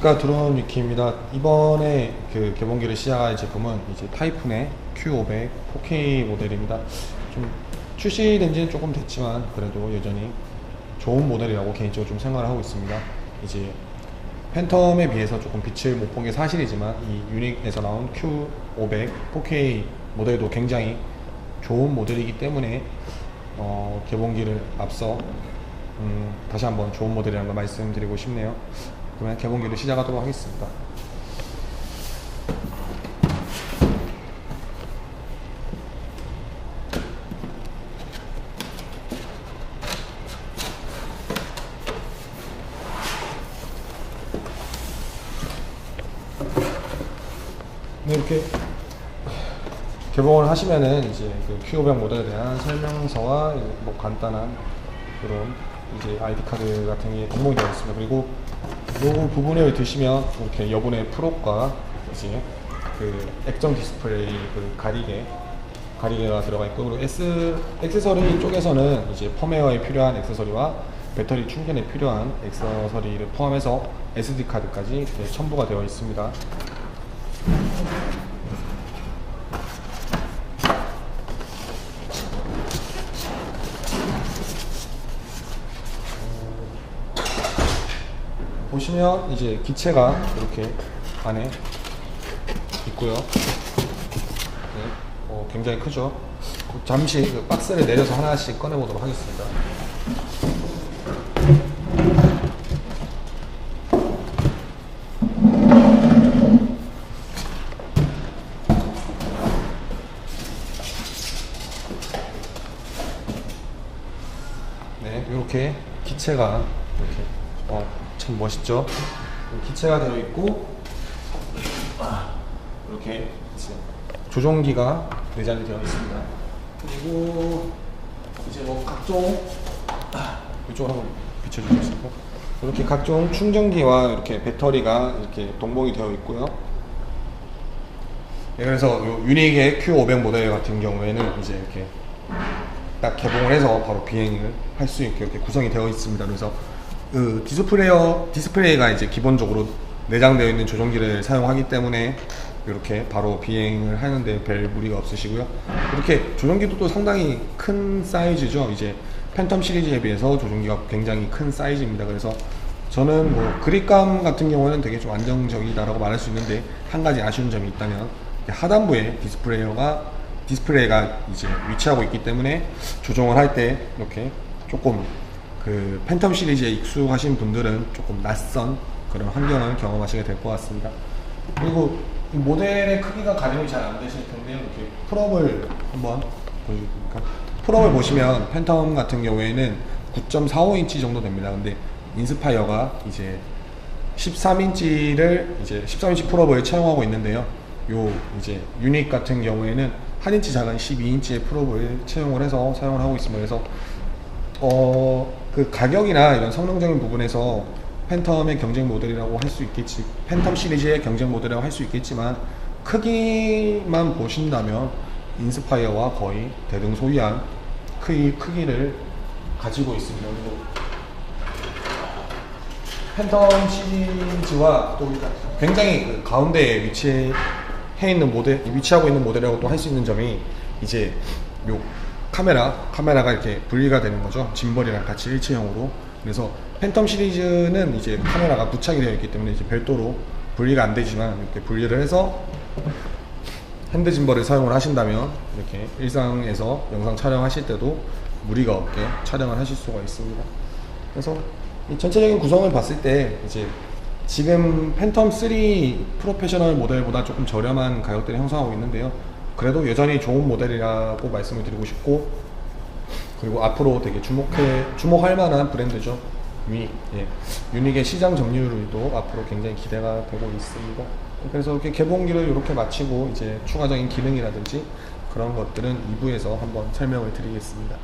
안녕하십니까 드론 위키입니다. 이번에 그 개봉기를 시작할 제품은 이제 타이푼의 Q500 4K 모델입니다. 좀 출시된 지는 조금 됐지만 그래도 여전히 좋은 모델이라고 개인적으로 좀 생각을 하고 있습니다. 이제 팬텀에 비해서 조금 빛을 못 본 게 사실이지만 이 유닉에서 나온 Q500 4K 모델도 굉장히 좋은 모델이기 때문에 어, 개봉기를 앞서 음, 다시 한번 좋은 모델이라는 걸 말씀드리고 싶네요. 그러면 개봉기를 시작하도록 하겠습니다. 네, 이렇게 개봉을 하시면은 이제 그 Q500 모델에 대한 설명서와 뭐 간단한 그런 이제 아이디 카드 같은 게 동봉이 되어 있습니다. 그리고 요 부분을 드시면 이렇게 여분의 프롭과 이제 그 액정 디스플레이 그 가리개 가리개가 들어가 있고 그리고 S 액세서리 쪽에서는 이제 펌웨어에 필요한 액세서리와 배터리 충전에 필요한 액세서리를 포함해서 SD 카드까지 네, 첨부가 되어 있습니다. 보시면 이제 기체가 이렇게 안에 있고요. 네, 어, 굉장히 크죠. 잠시 그 박스를 내려서 하나씩 꺼내 보도록 하겠습니다. 네, 이렇게 기체가 이렇게 어, 참 멋있죠. 기체가 되어 있고 아, 이렇게 조종기가 내장이 되어 있습니다. 그리고 이제 뭐 각종 아, 이쪽으로 한번 비춰주시고 이렇게 각종 충전기와 이렇게 배터리가 이렇게 동봉이 되어 있고요. 네, 그래서 요 유닉의 Q500 모델 같은 경우에는 이제 이렇게 딱 개봉을 해서 바로 비행을 할 수 있게 이렇게 구성이 되어 있습니다. 그래서 그 디스플레이어 디스플레이가 이제 기본적으로 내장되어 있는 조종기를 사용하기 때문에 이렇게 바로 비행을 하는데 별 무리가 없으시고요. 이렇게 조종기도 또 상당히 큰 사이즈죠. 이제 팬텀 시리즈에 비해서 조종기가 굉장히 큰 사이즈입니다. 그래서 저는 뭐 그립감 같은 경우는 되게 좀 안정적이다라고 말할 수 있는데 한 가지 아쉬운 점이 있다면 하단부에 디스플레이어가 디스플레이가 이제 위치하고 있기 때문에 조종을 할 때 이렇게 조금 그 팬텀 시리즈에 익숙하신 분들은 조금 낯선 그런 환경을 경험하시게 될 것 같습니다. 그리고 이 모델의 크기가 가늠이 잘 안 되실 텐데요. 이렇게 풀업을 한번 보여드릴까? 풀업을 보시면 팬텀 같은 경우에는 9.45인치 정도 됩니다. 근데 인스파이어가 이제 13인치를 이제 13인치 풀업을 채용하고 있는데요. 요 이제 유닉 같은 경우에는 한 인치 작은 12인치의 풀업을 채용을 해서 사용을 하고 있습니다. 그래서 어, 그 가격이나 이런 성능적인 부분에서 팬텀의 경쟁 모델이라고 할 수 있겠지, 팬텀 시리즈의 경쟁 모델이라고 할 수 있겠지만 크기만 보신다면 인스파이어와 거의 대등소이한 크기, 크기를 가지고 있습니다. 팬텀 시리즈와 또 굉장히 그 가운데에 위치해 있는 모델, 위치하고 있는 모델이라고 또 할 수 있는 점이 이제 요 카메라, 카메라가 이렇게 분리가 되는 거죠. 짐벌이랑 같이 일체형으로. 그래서 팬텀 시리즈는 이제 카메라가 부착이 되어 있기 때문에 이제 별도로 분리가 안 되지만 이렇게 분리를 해서 핸드 짐벌을 사용을 하신다면 이렇게 일상에서 영상 촬영하실 때도 무리가 없게 촬영을 하실 수가 있습니다. 그래서 이 전체적인 구성을 봤을 때 이제 지금 팬텀 3 프로페셔널 모델보다 조금 저렴한 가격대를 형성하고 있는데요. 그래도 여전히 좋은 모델이라고 말씀을 드리고 싶고 그리고 앞으로 되게 주목해 주목할 만한 브랜드죠. 유닉. 예. 유닉의 시장 점유율도 앞으로 굉장히 기대가 되고 있습니다. 그래서 이렇게 개봉기를 이렇게 마치고 이제 추가적인 기능이라든지 그런 것들은 2부에서 한번 설명을 드리겠습니다.